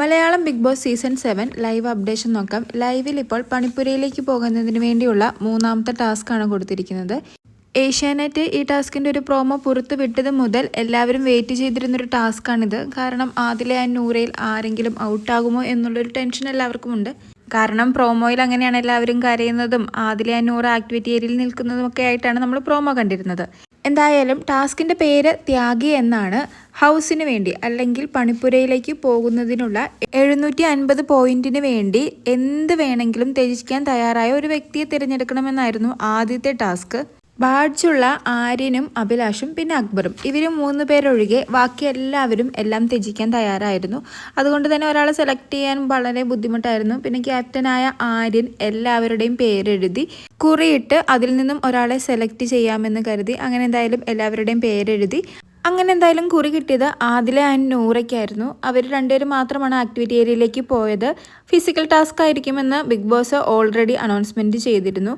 Malayalam Bigg Boss season seven live updation നോക്കാം. ലൈവിൽ ഇപ്പോൾ പണിപ്പുരയിലേക്ക് പോകുന്നതിന് വേണ്ടിയുള്ള മൂന്നാമത്തെ ടാസ്ക് ആണ് കൊടുത്തിരിക്കുന്നത്. ഏഷ്യാനെറ്റ് ഈ ടാസ്കിന്റെ ഒരു പ്രോമോ പുറത്തു വിട്ടത് മുതൽ എല്ലാവരും വെയിറ്റ് ചെയ്തിരുന്നൊരു ടാസ്ക്കാണിത് കാരണം ആദിലെ ആ നൂറയിൽ ആരെങ്കിലും ഔട്ടാകുമോ എന്നുള്ളൊരു ടെൻഷൻ എല്ലാവർക്കും ഉണ്ട്. കാരണം പ്രോമോയിൽ അങ്ങനെയാണ് എല്ലാവരും കരയുന്നതും ആദിലെ ആ നൂറ് ആക്ടിവിറ്റി ഏരിയയിൽ നിൽക്കുന്നതും ഒക്കെ ആയിട്ടാണ് നമ്മൾ പ്രോമോ കണ്ടിരുന്നത്. എന്തായാലും ടാസ്കിന്റെ പേര് ത്യാഗി എന്നാണ്. ഹൗസിന് വേണ്ടി അല്ലെങ്കിൽ പണിപ്പുരയിലേക്ക് പോകുന്നതിനുള്ള എഴുന്നൂറ്റി അൻപത് പോയിന്റിന് വേണ്ടി എന്ത് വേണമെങ്കിലും ത്യജിക്കാൻ തയ്യാറായ ഒരു വ്യക്തിയെ തിരഞ്ഞെടുക്കണമെന്നായിരുന്നു ആദ്യത്തെ ടാസ്ക്. ബാഡ്ജുള്ള ആര്യനും അഭിലാഷും പിന്നെ അക്ബറും. ഇവർ മൂന്ന് പേരൊഴികെ ബാക്കി എല്ലാവരും എല്ലാം ത്യജിക്കാൻ തയ്യാറായിരുന്നു. അതുകൊണ്ട് തന്നെ ഒരാളെ സെലക്ട് ചെയ്യാൻ വളരെ ബുദ്ധിമുട്ടായിരുന്നു. പിന്നെ ക്യാപ്റ്റനായ ആര്യൻ എല്ലാവരുടെയും പേരെഴുതി കുറിയിട്ട് അതിൽ നിന്നും ഒരാളെ സെലക്ട് ചെയ്യാമെന്ന് കരുതി. അങ്ങനെ എന്തായാലും എല്ലാവരുടെയും പേരെഴുതി. അങ്ങനെ എന്തായാലും കുറി കിട്ടിയത് ആദില ആൻഡ് നൂറയ്ക്കായിരുന്നു. അവർ രണ്ടുപേരും മാത്രമാണ് ആക്ടിവിറ്റി ഏരിയയിലേക്ക് പോയത്. ഫിസിക്കൽ ടാസ്ക് ആയിരിക്കുമെന്ന് ബിഗ് ബോസ് ഓൾറെഡി അനൗൺസ്മെന്റ് ചെയ്തിരുന്നു.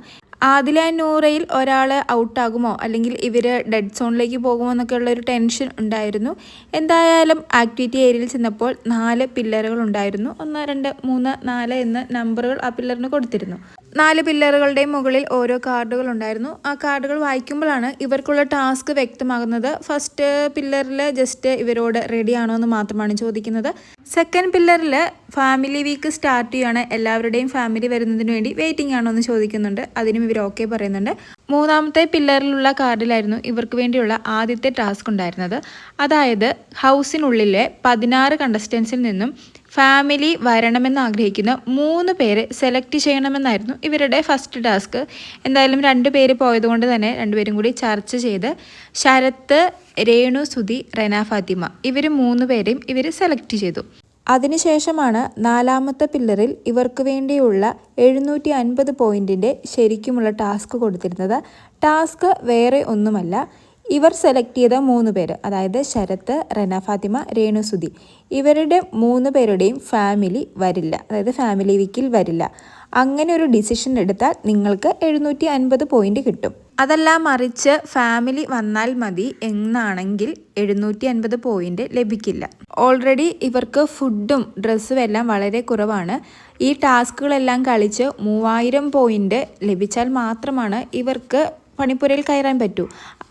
ആദില നൂറയിൽ ഒരാൾ ഔട്ടാകുമോ അല്ലെങ്കിൽ ഇവർ ഡെഡ് സോണിലേക്ക് പോകുമോ എന്നൊക്കെ ഉള്ള ഒരു ടെൻഷൻ ഉണ്ടായിരുന്നു. എന്തായാലും ആക്ടിവിറ്റി ഏരിയയിൽ ചെന്നപ്പോൾ നാല് പില്ലറുകൾ ഉണ്ടായിരുന്നു. ഒന്ന് രണ്ട് മൂന്ന് നാല് എന്ന് നമ്പറുകൾ ആ പില്ലറിന് കൊടുത്തിരുന്നു. നാല് പില്ലറുകളുടെയും മുകളിൽ ഓരോ കാർഡുകൾ ഉണ്ടായിരുന്നു. ആ കാർഡുകൾ വായിക്കുമ്പോഴാണ് ഇവർക്കുള്ള ടാസ്ക് വ്യക്തമാകുന്നത്. ഫസ്റ്റ് പില്ലറിൽ ജസ്റ്റ് ഇവരോട് റെഡി ആണോ എന്ന് മാത്രമാണ് ചോദിക്കുന്നത്. സെക്കൻഡ് പില്ലറിൽ ഫാമിലി വീക്ക് സ്റ്റാർട്ട് ചെയ്യുകയാണ് എല്ലാവരുടെയും ഫാമിലി വരുന്നതിന് വേണ്ടി വെയിറ്റിംഗ് ആണോ എന്ന് ചോദിക്കുന്നുണ്ട്. അതിനും ഇവർ ഓക്കെ പറയുന്നുണ്ട്. മൂന്നാമത്തെ പില്ലറിലുള്ള കാർഡിലായിരുന്നു ഇവർക്ക് വേണ്ടിയുള്ള ആദ്യത്തെ ടാസ്ക് ഉണ്ടായിരുന്നത്. അതായത് ഹൗസിനുള്ളിലെ പതിനാറ് കണ്ടസ്റ്റൻസിൽ നിന്നും ഫാമിലി വരണമെന്ന് ആഗ്രഹിക്കുന്ന മൂന്ന് പേരെ സെലക്ട് ചെയ്യണമെന്നായിരുന്നു ഇവരുടെ ഫസ്റ്റ് ടാസ്ക്. എന്തായാലും രണ്ട് പേര് പോയതുകൊണ്ട് തന്നെ രണ്ടുപേരും കൂടി ചർച്ച ചെയ്ത് ശരത്ത് രേണു സുധി റെന ഫാത്തിമ ഇവർ മൂന്ന് പേരെയും ഇവർ സെലക്ട് ചെയ്തു. അതിനുശേഷമാണ് നാലാമത്തെ പില്ലറിൽ ഇവർക്ക് വേണ്ടിയുള്ള എഴുന്നൂറ്റി അൻപത് പോയിന്റിന്റെ ശരിക്കുമുള്ള ടാസ്ക് കൊടുത്തിരുന്നത്. ടാസ്ക് വേറെ ഒന്നുമല്ല ഇവർ സെലക്ട് ചെയ്ത മൂന്ന് പേര് അതായത് ശരത്ത് റന ഫാത്തിമ രേണുസുതി ഇവരുടെ മൂന്ന് പേരുടെയും ഫാമിലി വരില്ല. അതായത് ഫാമിലി വീക്കിൽ വരില്ല. അങ്ങനെ ഒരു ഡിസിഷൻ എടുത്താൽ നിങ്ങൾക്ക് എഴുന്നൂറ്റി അൻപത് പോയിന്റ് കിട്ടും. അതെല്ലാം മറിച്ച് ഫാമിലി വന്നാൽ മതി എന്നാണെങ്കിൽ എഴുന്നൂറ്റി അൻപത് പോയിന്റ് ലഭിക്കില്ല. ഓൾറെഡി ഇവർക്ക് ഫുഡും ഡ്രസ്സും എല്ലാം വളരെ കുറവാണ്. ഈ ടാസ്കുകളെല്ലാം കളിച്ച് മൂവായിരം പോയിന്റ് ലഭിച്ചാൽ മാത്രമാണ് ഇവർക്ക് പണിപ്പുരയിൽ കയറാൻ പറ്റൂ.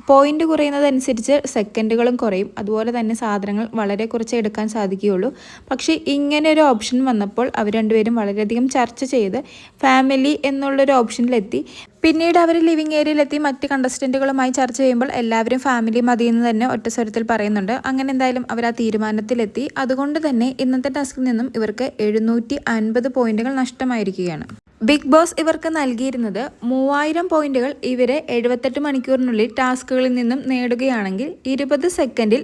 പോയിന്റ് കുറയുന്നതനുസരിച്ച് സെക്കൻഡുകളും കുറയും. അതുപോലെ തന്നെ സാധനങ്ങൾ വളരെ കുറച്ച് എടുക്കാൻ സാധിക്കുകയുള്ളൂ. പക്ഷേ ഇങ്ങനെ ഒരു ഓപ്ഷൻ വന്നപ്പോൾ അവർ രണ്ടുപേരും വളരെയധികം ചർച്ച ചെയ്ത് ഫാമിലി എന്നുള്ളൊരു ഓപ്ഷനിലെത്തി പിന്നീട് അവർ ലിവിങ് ഏരിയയിലെത്തി മറ്റ് കണ്ടസ്റ്റന്റുകളുമായി ചർച്ച ചെയ്യുമ്പോൾ എല്ലാവരും ഫാമിലി മതി എന്ന് തന്നെ ഒറ്റ സ്വരത്തിൽ പറയുന്നുണ്ട്. അങ്ങനെ എന്തായാലും അവർ ആ തീരുമാനത്തിലെത്തി. അതുകൊണ്ട് തന്നെ ഇന്നത്തെ ടാസ്കിൽ നിന്നും ഇവർക്ക് എഴുന്നൂറ്റി അൻപത് പോയിന്റുകൾ നഷ്ടമായിരിക്കുകയാണ്. ബിഗ് ബോസ് ഇവർക്ക് നൽകിയിരുന്നത് മൂവായിരം പോയിന്റുകൾ ഇവരെ എഴുപത്തെട്ട് മണിക്കൂറിനുള്ളിൽ ടാസ്കുകളിൽ നിന്നും നേടുകയാണെങ്കിൽ ഇരുപത് സെക്കൻഡിൽ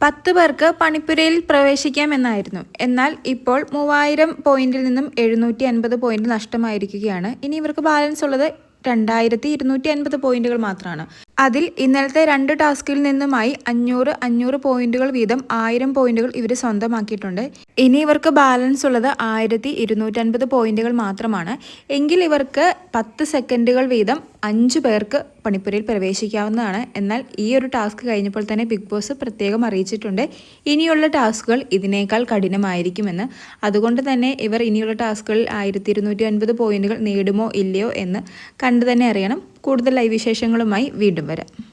പത്ത് പേർക്ക് പണിപ്പുരയിൽ പ്രവേശിക്കാമെന്നായിരുന്നു. എന്നാൽ ഇപ്പോൾ മൂവായിരം പോയിന്റിൽ നിന്നും എഴുന്നൂറ്റി അൻപത് പോയിന്റ് നഷ്ടമായിരിക്കുകയാണ്. ഇനി ഇവർക്ക് ബാലൻസ് ഉള്ളത് രണ്ടായിരത്തി ഇരുന്നൂറ്റി അൻപത് പോയിന്റുകൾ മാത്രമാണ്. അതിൽ ഇന്നലത്തെ രണ്ട് ടാസ്കിൽ നിന്നുമായി അഞ്ഞൂറ് അഞ്ഞൂറ് പോയിന്റുകൾ വീതം ആയിരം പോയിന്റുകൾ ഇവർ സ്വന്തമാക്കിയിട്ടുണ്ട്. ഇനി ഇവർക്ക് ബാലൻസ് ഉള്ളത് ആയിരത്തി ഇരുന്നൂറ്റൻപത് പോയിന്റുകൾ മാത്രമാണ്. എങ്കിൽ ഇവർക്ക് പത്ത് സെക്കൻഡുകൾ വീതം അഞ്ചു പേർക്ക് പണിപ്പുരയിൽ പ്രവേശിക്കാവുന്നതാണ്. എന്നാൽ ഈ ഒരു ടാസ്ക് കഴിഞ്ഞപ്പോൾ തന്നെ ബിഗ് ബോസ് പ്രത്യേകം അറിയിച്ചിട്ടുണ്ട്. ഇനിയുള്ള ടാസ്കുകൾ ഇതിനേക്കാൾ കഠിനമായിരിക്കുമെന്ന്. അതുകൊണ്ട് തന്നെ ഇവർ ഇനിയുള്ള ടാസ്കുകളിൽ ആയിരത്തി പോയിന്റുകൾ നേടുമോ ഇല്ലയോ എന്ന് കണ്ടു തന്നെ അറിയണം. കൂടുതൽ ലൈവ് വിശേഷങ്ങളുമായി വീണ്ടും വരാം.